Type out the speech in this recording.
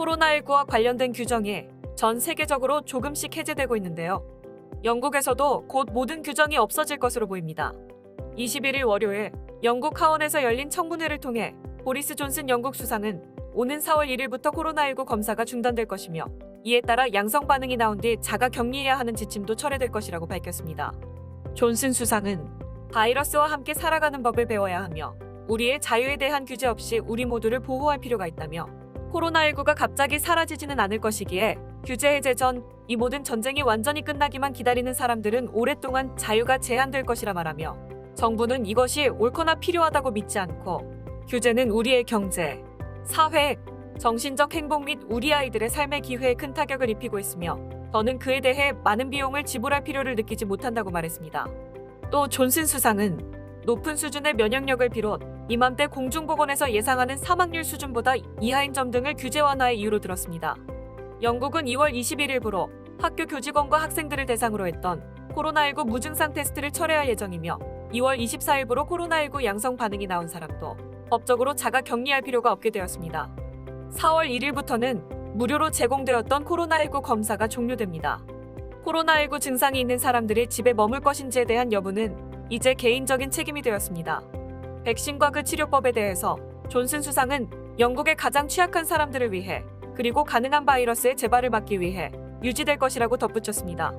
코로나19와 관련된 규정이 전 세계적으로 조금씩 해제되고 있는데요. 영국에서도 곧 모든 규정이 없어질 것으로 보입니다. 21일 월요일 영국 하원에서 열린 청문회를 통해 보리스 존슨 영국 수상은 오는 4월 1일부터 코로나19 검사가 중단될 것이며 이에 따라 양성 반응이 나온 뒤 자가 격리해야 하는 지침도 철회될 것이라고 밝혔습니다. 존슨 수상은 바이러스와 함께 살아가는 법을 배워야 하며 우리의 자유에 대한 규제 없이 우리 모두를 보호할 필요가 있다며 코로나19가 갑자기 사라지지는 않을 것이기에 규제 해제 전 이 모든 전쟁이 완전히 끝나기만 기다리는 사람들은 오랫동안 자유가 제한될 것이라 말하며 정부는 이것이 옳거나 필요하다고 믿지 않고 규제는 우리의 경제, 사회, 정신적 행복 및 우리 아이들의 삶의 기회에 큰 타격을 입히고 있으며 더는 그에 대해 많은 비용을 지불할 필요를 느끼지 못한다고 말했습니다. 또 존슨 수상은 높은 수준의 면역력을 비롯 이맘때 공중보건에서 예상하는 사망률 수준보다 이하인 점 등을 규제 완화의 이유로 들었습니다. 영국은 2월 21일부로 학교 교직원과 학생들을 대상으로 했던 코로나19 무증상 테스트를 철회할 예정이며 2월 24일부로 코로나19 양성 반응이 나온 사람도 법적으로 자가 격리할 필요가 없게 되었습니다. 4월 1일부터는 무료로 제공되었던 코로나19 검사가 종료됩니다. 코로나19 증상이 있는 사람들이 집에 머물 것인지에 대한 여부는 이제 개인적인 책임이 되었습니다. 백신과 그 치료법에 대해서 존슨 수상은 영국의 가장 취약한 사람들을 위해 그리고 가능한 바이러스의 재발을 막기 위해 유지될 것이라고 덧붙였습니다.